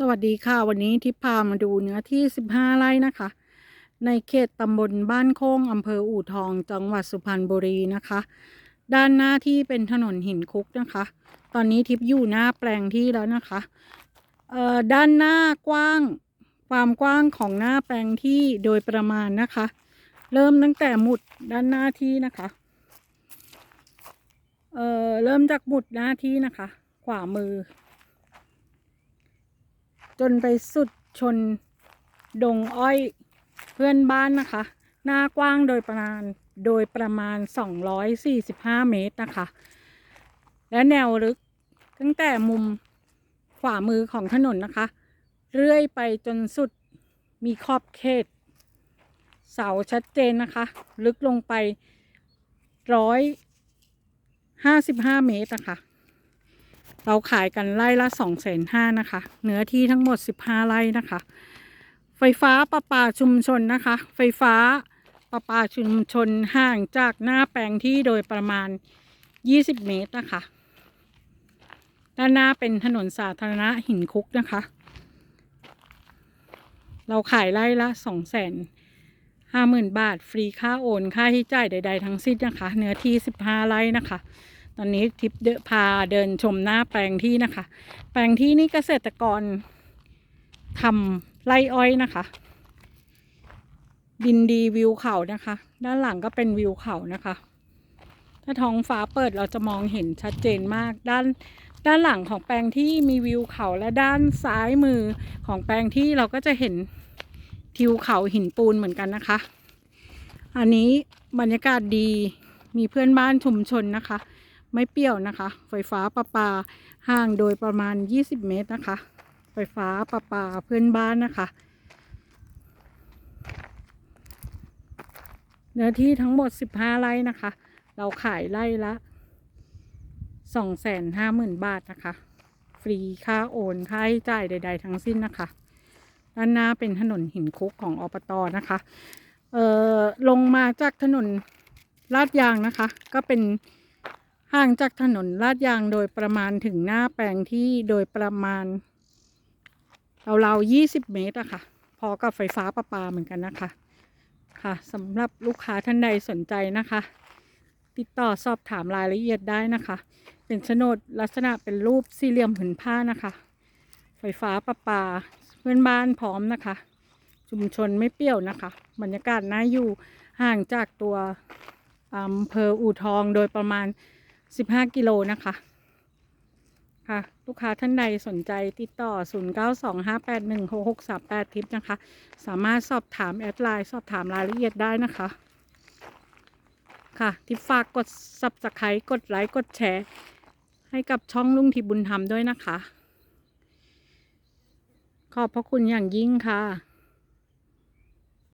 สวัสดีค่ะ วันนี้ทิพพามาดูเนื้อที่ 15 ไร่นะคะ ในเขตตำบลบ้านโค้งอำเภออู่ทองจังหวัดสุพรรณบุรีนะคะ ด้านหน้าที่เป็นถนนหินคุกนะคะ ตอนนี้ทิพอยู่หน้าแปลงที่แล้วนะคะเอ่อด้านหน้ากว้างความกว้างของหน้าแปลงที่โดยประมาณนะคะ เริ่มตั้งแต่หมุดด้านหน้าที่นะคะเอ่อเริ่มจากหมุดหน้าที่นะคะ ขวามือ จนไปสุดชนดงอ้อยเพื่อนบ้านนะคะ หน้ากว้างโดยประมาณโดยประมาณ 245 เมตรนะคะ และแนวลึกตั้งแต่มุมขวามือของถนนนะคะ เรื่อยไปจนสุดมีขอบเขต เสาชัดเจนนะคะ ลึกลงไปร้อยห้าสิบห้าเมตรนะคะ เราขายกันไร่ละสองแสนห้านะคะ เนื้อที่ทั้งหมดสิบห้าไร่นะคะ ไฟฟ้าประปาชุมชนนะคะ ไฟฟ้าประปาชุมชนห่างจากหน้าแปลงที่โดยประมาณยี่สิบเมตรนะคะ ด้านหน้าเป็นถนนสาธารณะหินคุกนะคะ เราขายไร่ละสองแสนห้าหมื่นบาท ฟรีค่าโอน ค่าที่จ่ายใด ๆ ทั้งสิ้นนะคะ เนื้อที่สิบห้าไร่นะคะ ตอนนี้ทิปเดพาเดินชมหน้าแปลงที่นะคะ แปลงที่นี่เกษตรกรทำไรอ้อยนะคะ ดินดีวิวเขานะคะ ด้านหลังก็เป็นวิวเขานะคะ ถ้าท้องฟ้าเปิดเราจะมองเห็นชัดเจนมากด้านด้านหลังของแปลงที่มีวิวเขาและด้านซ้ายมือของแปลงที่เราก็จะเห็นทิวเขาหินปูนเหมือนกันนะคะ อันนี้บรรยากาศดีมีเพื่อนบ้านชุมชนนะคะ ไม่เปรี้ยวนะคะ ไฟฟ้าประปาห่างโดยประมาณ 20 เมตรนะคะ ไฟฟ้าประปาเพื่อนบ้านนะคะเนื้อที่ทั้งหมด 15 ไร่นะคะ เราขายไร่ละ 250,000 บาทนะคะ ฟรีค่าโอนค่าใช้จ่ายใด ๆ ทั้งสิ้นนะคะ ด้านหน้าเป็นถนนหินคุกของอบตนะคะ เอ่อ ลงมาจากถนนลาดยางนะคะ ก็เป็น ห่างจากถนนลาดยางโดยประมาณถึงหน้าแปลงที่โดยประมาณเราๆยี่สิบเมตรอะค่ะ พอกับไฟฟ้าประปาเหมือนกันนะคะ ค่ะสำหรับลูกค้าท่านใดสนใจนะคะ ติดต่อสอบถามรายละเอียดได้นะคะ เป็นโฉนดลักษณะเป็นรูปสี่เหลี่ยมผืนผ้านะคะ ไฟฟ้าประปาเพื่อนบ้านพร้อมนะคะ ชุมชนไม่เปรี้ยวนะคะ บรรยากาศน่าอยู่ห่างจากตัวอำเภออู่ทองโดยประมาณ 15กิโลนะคะ ค่ะ ลูกค้าท่านใดสนใจติดต่อ 0925816638 ทิปนะคะ สามารถสอบถามแอดไลน์สอบถามรายละเอียดได้นะคะ ค่ะ ทิปฝากกด subscribe กดไลค์ กดแชร์ ให้กับช่องลุงทิบุญธรรมด้วยนะคะ ขอบพระคุณอย่างยิ่งค่ะ